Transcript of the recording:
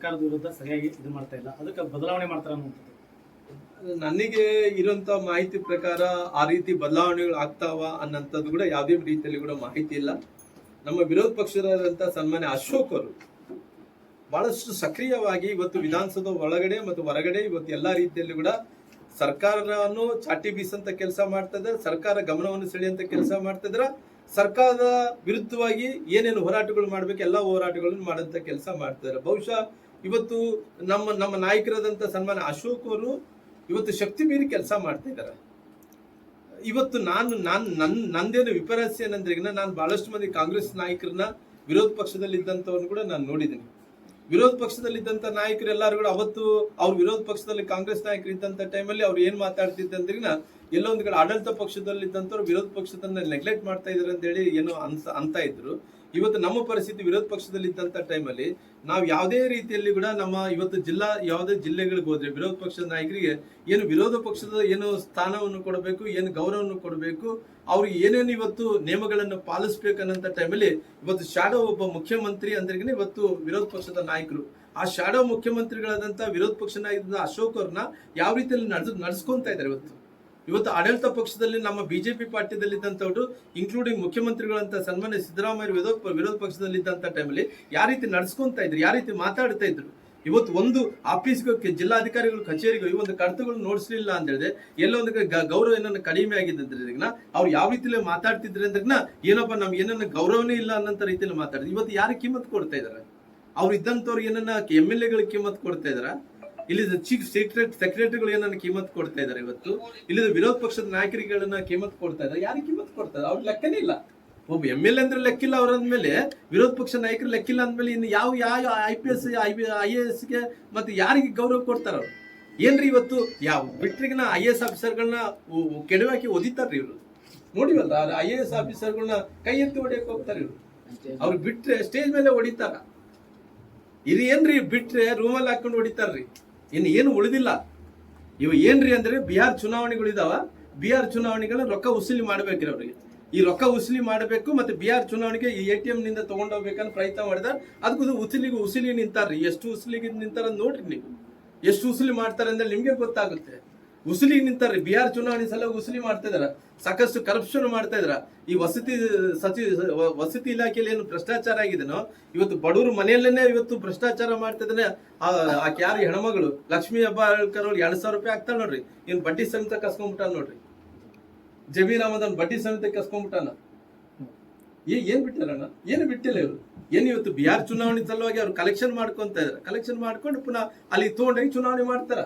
ಸರ್ಕಾರದ ವಿರುದ್ಧ ಸರಿಯಾಗಿ ಇದು ಮಾಡ್ತಾ ಇಲ್ಲ. ಅದಕ್ಕೆ ಬದಲಾವಣೆ ಮಾಡ್ತಾರೆ ನನಗೆ ಇರುವಂತ ಮಾಹಿತಿ ಪ್ರಕಾರ ಆ ರೀತಿ ಬದಲಾವಣೆಗಳು ಆಗ್ತಾವ ಅನ್ನಂತದ್ದು ಕೂಡ ಯಾವುದೇ ರೀತಿಯಲ್ಲಿ ಕೂಡ ಮಾಹಿತಿ ಇಲ್ಲ. ನಮ್ಮ ವಿರೋಧ ಪಕ್ಷದಂತ ಸನ್ಮಾನ್ಯ ಅಶೋಕ್ ಅವರು ಬಹಳಷ್ಟು ಸಕ್ರಿಯವಾಗಿ ಇವತ್ತು ವಿಧಾನಸೌಧ ಒಳಗಡೆ ಮತ್ತು ಹೊರಗಡೆ ಇವತ್ತು ಎಲ್ಲಾ ರೀತಿಯಲ್ಲಿ ಕೂಡ ಸರ್ಕಾರವನ್ನು ಚಾಟಿ ಬೀಸಂತ ಕೆಲಸ ಮಾಡ್ತಾ ಇದ್ದಾರೆ. ಸರ್ಕಾರ ಗಮನವನ್ನು ಸೆಳೆಯುವಂತ ಕೆಲಸ ಮಾಡ್ತಾ ಇದ್ದಾರೆ. ಸರ್ಕಾರದ ವಿರುದ್ಧವಾಗಿ ಏನೇನು ಹೋರಾಟಗಳು ಮಾಡ್ಬೇಕು, ಎಲ್ಲಾ ಹೋರಾಟಗಳನ್ನು ಮಾಡುವಂತ ಕೆಲಸ ಮಾಡ್ತಿದ್ದಾರೆ ಬಹುಶಃ ಇವತ್ತು ನಮ್ಮ ನಮ್ಮ ನಾಯಕರಾದಂಥ ಸನ್ಮಾನ ಅಶೋಕ್ ಅವರು ಇವತ್ತು ಶಕ್ತಿ ಮೀರಿ ಕೆಲಸ ಮಾಡ್ತಾ ಇದ್ದಾರೆ. ಇವತ್ತು ನಾನು ನಾನು ನನ್ನ ನಂದೇನು ವಿಪರ್ಯಾಸ ಏನಂದ್ರೆ ನಾನು ಬಹಳಷ್ಟು ಮಂದಿ ಕಾಂಗ್ರೆಸ್ ನಾಯಕರನ್ನ ವಿರೋಧ ಪಕ್ಷದಲ್ಲಿ ಇದ್ದಂಥವ್ರನ್ನ ಕೂಡ ನಾನು ನೋಡಿದ್ದೀನಿ. ವಿರೋಧ ಪಕ್ಷದಲ್ಲಿ ಇದ್ದಂತ ನಾಯಕರು ಎಲ್ಲರೂ ಕೂಡ ಅವತ್ತು ಅವ್ರ ವಿರೋಧ ಪಕ್ಷದಲ್ಲಿ ಕಾಂಗ್ರೆಸ್ ನಾಯಕರು ಇದ್ದಂತ ಟೈಮಲ್ಲಿ ಅವ್ರು ಏನು ಮಾತಾಡ್ತಿದ್ದಂದ್ರೆ ಎಲ್ಲೋ ಒಂದ್ ಕಡೆ ಆಡಳಿತ ಪಕ್ಷದಲ್ಲಿ ಇದ್ದಂಥವ್ರು ವಿರೋಧ ಪಕ್ಷದನ್ನ ನೆಗ್ಲೆಕ್ಟ್ ಮಾಡ್ತಾ ಇದಾರೆ ಅಂತ ಹೇಳಿ ಏನೋ ಅನ್ಸ, ಅಂತ ಇದ್ರು. ಇವತ್ತು ನಮ್ಮ ಪರಿಸ್ಥಿತಿ ವಿರೋಧ ಪಕ್ಷದಲ್ಲಿ ಇದ್ದಂತ ಟೈಮಲ್ಲಿ ನಾವು ಯಾವುದೇ ರೀತಿಯಲ್ಲಿ ಕೂಡ ನಮ್ಮ ಇವತ್ತು ಜಿಲ್ಲಾ, ಯಾವುದೇ ಜಿಲ್ಲೆಗಳಿಗೆ ಹೋದ್ರೆ ವಿರೋಧ ಪಕ್ಷದ ನಾಯಕರಿಗೆ ಏನು ವಿರೋಧ ಪಕ್ಷದ ಏನು ಸ್ಥಾನವನ್ನು ಕೊಡಬೇಕು, ಏನು ಗೌರವವನ್ನು ಕೊಡಬೇಕು, ಅವ್ರಿಗೆ ಏನೇನು ಇವತ್ತು ನಿಯಮಗಳನ್ನು ಪಾಲಿಸ್ಬೇಕನ್ನಂತ ಟೈಮಲ್ಲಿ ಇವತ್ತು ಶಾಡೋ ಒಬ್ಬ ಮುಖ್ಯಮಂತ್ರಿ ಅಂದ್ರೆ ಇವತ್ತು ವಿರೋಧ ಪಕ್ಷದ ನಾಯಕರು. ಆ ಶಾಡೋ ಮುಖ್ಯಮಂತ್ರಿಗಳಾದಂತ ವಿರೋಧ ಪಕ್ಷ ನಾಯಕ ಅಶೋಕ್ ಅವ್ರನ್ನ ಯಾವ ರೀತಿಯಲ್ಲಿ ನಡೆದು ನಡೆಸ್ಕೊಂತ ಇದ್ದಾರೆ ಇವತ್ತು? ಇವತ್ತು ಆಡಳಿತ ಪಕ್ಷದಲ್ಲಿ ನಮ್ಮ ಬಿಜೆಪಿ ಪಾರ್ಟಿಯಲ್ಲಿ ಇದ್ದಂಥವ್ರು ಇನ್ಕ್ಲೂಡಿಂಗ್ ಮುಖ್ಯಮಂತ್ರಿಗಳಂತ ಸನ್ಮಾನ್ಯ ಸಿದ್ದರಾಮಯ್ಯ ವಿರೋಧ ವಿರೋಧ ಪಕ್ಷದಲ್ಲಿ ಇದ್ದಂತ ಟೈಮಲ್ಲಿ ಯಾವ ರೀತಿ ನಡೆಸ್ಕೊಂತ ಇದ್ರು, ಯಾವ ರೀತಿ ಮಾತಾಡ್ತಾ ಇದ್ರು? ಇವತ್ತು ಒಂದು ಆಫೀಸ್ಗೆ ಜಿಲ್ಲಾಧಿಕಾರಿಗಳು, ಕಚೇರಿಗೆ ಈ ಒಂದು ಕಡತಗಳು ನೋಡಿಸ್ಲಿಲ್ಲ ಅಂತ ಹೇಳಿದ್ರೆ ಎಲ್ಲೊಂದು ಗೌರವ ಏನನ್ನ ಕಡಿಮೆ ಆಗಿದೆ ಅಂದ್ರೆ ಅವ್ರು ಯಾವ ರೀತಿಲಿ ಮಾತಾಡ್ತಿದ್ರೆ ಅಂದ್ರೆ ಏನಪ್ಪ ನಮ್ಗೆ ಏನನ್ನ ಗೌರವನೇ ಇಲ್ಲ ಅನ್ನೋಂಥ ರೀತಿಯಲ್ಲಿ ಮಾತಾಡಿದ್ರು. ಇವತ್ತು ಯಾರು ಕಿಮ್ಮತ್ ಕೊಡ್ತಾ ಇದಾರೆ? ಅವ್ರು ಇದ್ದಂಥವ್ರು ಏನನ್ನ ಎಂ ಎಲ್ ಎಗಳಿಗೆ ಕಿಮ್ಮತ್ ಕೊಡ್ತಾ ಇದಾರ? ಇಲ್ಲಿ ಚೀಫ್ ಸೆಕ್ರೆಟರಿ ಸೆಕ್ರೆಟರಿಗಳು ಏನನ್ನ ಕಿಮ್ಮತ್ ಕೊಡ್ತಾ ಇದ್ದಾರೆ ಇವತ್ತು? ಇಲ್ಲಿ ವಿರೋಧ ಪಕ್ಷದ ನಾಯಕರಿಗಳನ್ನ ಕಿಮ್ಮತ್ ಕೊಡ್ತಾ ಇದ್ದಾರೆ ಯಾರಿಗೆ ಕಿಮ್ಮತ್ ಕೊಡ್ತಾ ಇದ್ದಾರೆ ಅವ್ರ ಲೆಕ್ಕನೇ ಇಲ್ಲ. ಒಬ್ಬ ಎಂ ಎಲ್ ಎ ಅಂದ್ರೆ ಲೆಕ್ಕಿಲ್ಲ ಅವ್ರ ಅಂದ್ಮೇಲೆ ವಿರೋಧ ಪಕ್ಷ ನಾಯಕರು ಲೆಕ್ಕಿಲ್ಲ ಅಂದ್ಮೇಲೆ ಇನ್ನು ಯಾವ ಯಾವ I P S I I A ಎಸ್ಗೆ ಮತ್ತೆ ಯಾರಿಗೆ ಗೌರವ ಕೊಡ್ತಾರ ಅವ್ರು? ಏನ್ರಿ ಇವತ್ತು? ಯಾವ ಬಿಟ್ರಿಗಿನ ಐ ಎ ಎಸ್ ಆಫೀಸರ್ಗಳನ್ನ ಕೆಡವಾಕಿ ಒದಿತಾರ್ರಿ ಇವರು. ನೋಡಿವಲ್ಲ ಐ ಎ ಎಸ್ ಆಫೀಸರ್ಗಳನ್ನ ಕೈ ಎತ್ತಿ ಹೊಡಿಯಕ್ ಹೋಗ್ತಾರೆ ಇವರು. ಅವ್ರು ಬಿಟ್ರೆ ಸ್ಟೇಜ್ ಮೇಲೆ ಹೊಡಿತಾರ. ಇದು ಏನ್ರಿ ಬಿಟ್ರೆ ರೂಮಲ್ಲಿ ಹಾಕೊಂಡು ಹೊಡಿತಾರ್ರಿ. ಇನ್ನು ಏನು ಉಳಿದಿಲ್ಲ. ಇವ ಏನ್ರಿ ಅಂದ್ರೆ ಬಿಹಾರ್ ಚುನಾವಣೆಗಳಿದಾವ. ಬಿಹಾರ್ ಚುನಾವಣೆಗಳ ರೊಕ್ಕ ವಸೂಲಿ ಮಾಡ್ಬೇಕ್ರಿ ಅವ್ರಿಗೆ. ಈ ರೊಕ್ಕ ವಸೂಲಿ ಮಾಡಬೇಕು ಮತ್ತೆ ಬಿಹಾರ್ ಚುನಾವಣೆಗೆ ಈ ಎ ಟಿ ಎಂ ನಿಂದ ತಗೊಂಡೋಗ್ಬೇಕಂತ ಪ್ರಯತ್ನ ಮಾಡಿದ ಅದಕ್ಕೂ ಉಸಿಲಿಗೆ ಉಸಿಲಿ ನಿಂತಾರ್ರಿ. ಎಷ್ಟು ಉಸಿಲಿಗೆ ನಿಂತಾರ ನೋಡ್ರಿ ನೀವು. ಎಷ್ಟು ಉಸಿಲಿ ಮಾಡ್ತಾರೆ ಅಂದ್ರೆ ನಿಮ್ಗೆ ಗೊತ್ತಾಗುತ್ತೆ. ಉಸುಲಿ ಬಿ ಬಿಹಾರ್ ಚುನಾವಣೆ ಸಲ ಉಸಲಿ ಮಾಡ್ತಾ ಇದಾರ. ಸಾಕಷ್ಟು ಕರಪ್ಷನ್ ಮಾಡ್ತಾ ಇದಾರ. ಈ ವಸತಿ ಸಚಿವ ವಸತಿ ಇಲಾಖೆಯಲ್ಲಿ ಏನು ಭ್ರಷ್ಟಾಚಾರ ಆಗಿದೆನೋ, ಇವತ್ತು ಬಡವರು ಮನೆಯಲ್ಲೇನೆ ಇವತ್ತು ಭ್ರಷ್ಟಾಚಾರ ಮಾಡ್ತಾ ಇದ್ದಾನೆ ಆಕೆ ಯಾರು ಹೆಣ್ಮಗಳು, ಲಕ್ಷ್ಮೀ ಹೆಬ್ಬಾಳ್ಕರ್ ಅವ್ರು ಎರಡ್ ಸಾವಿರ ರೂಪಾಯಿ ಆಗ್ತಾಳ ನೋಡ್ರಿ. ಇನ್ ಬಡ್ಡಿ ಸಮೇತ ಕಸ್ಕೊಂಡ್ಬಿಟ್ಟಾನ ನೋಡ್ರಿ. ಜಮೀರ್ ಅಹಮದ್ ಬಡ್ಡಿ ಸಮೇತ ಕಸ್ಕೊಂಡ್ಬಿಟ್ಟಾನ ಏನ್ ಬಿಟ್ಟಿಲ್ಲಣ್ಣ ಏನು ಬಿಟ್ಟಿಲ್ಲ ಇವರು. ಏನ್ ಇವತ್ತು ಬಿಹಾರ್ ಚುನಾವಣೆ ಸಲುವಾಗಿ ಅವ್ರು ಕಲೆಕ್ಷನ್ ಮಾಡ್ಕೊಂತ ಇದಾರೆ. ಕಲೆಕ್ಷನ್ ಮಾಡ್ಕೊಂಡು ಪುನಃ ಅಲ್ಲಿ ತಗೊಂಡೋಗಿ ಚುನಾವಣೆ ಮಾಡ್ತಾರ.